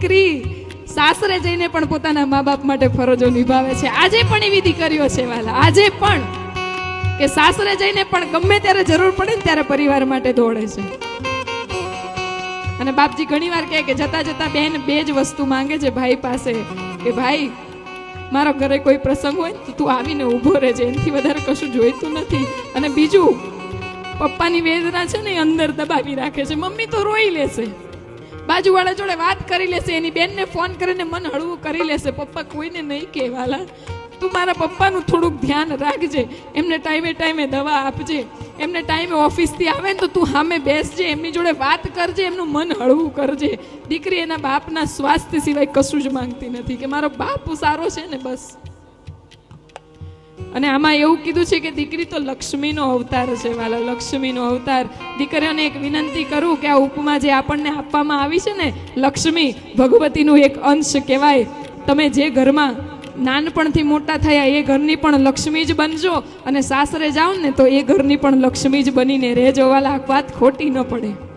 દીકરી સાસરે જઈને પણ પોતાના મા બાપ માટે ફરજો નિભાવે છે. આજે પણ એવી દીકરીઓ છે વાલા. આજે પણ કે સાસરે જઈને પણ ગમે ત્યારે જરૂર પડે ને ત્યારે પરિવાર માટે દોડે છે. અને બાપજી ઘણીવાર કહે કે જતા જતા બેન બે જ વસ્તુ માંગે છે ભાઈ પાસે કે ભાઈ, મારો ઘરે કોઈ પ્રસંગ હોય તો તું આવીને ઊભો રહેજે. એનાથી વધારે કશું જોઈતું નથી. અને બીજું, પપ્પાની વેદના છે ને અંદર દબાવી રાખે છે. મમ્મી તો રોઈ લેશે. બાજુવાળા જોડે વાત કરી લેશે, એની બેનને ફોન કરીને મન હળવું કરી લેશે. પપ્પા કોઈને નહીં કહેવાલા. તું મારા પપ્પાનું થોડુંક ધ્યાન રાખજે. એમને ટાઈમે ટાઈમે દવા આપજે. એમને ટાઈમે ઓફિસથી આવે ને તો તું સામે બેસજે, એમની જોડે વાત કરજે, એમનું મન હળવું કરજે. દીકરી એના બાપના સ્વાસ્થ્ય સિવાય કશું જ માંગતી નથી કે મારો બાપ સારો છે ને બસ. અને આમાં એવું કીધું છે કે દીકરી તો લક્ષ્મીનો અવતાર છે, વાલા. લક્ષ્મીનો અવતાર. દીકરીઓને એક વિનંતી કરું કે આ ઉપમા જે આપણને આપવામાં આવી છે ને, લક્ષ્મી, ભગવતીનું એક અંશ કહેવાય. તમે જે ઘરમાં નાનપણથી મોટા થયા, એ ઘરની પણ લક્ષ્મી જ બનજો અને સાસરે જાઓ ને તો એ ઘરની પણ લક્ષ્મી જ બનીને રહેજો, વાલા. વાત ખોટી ન પડે.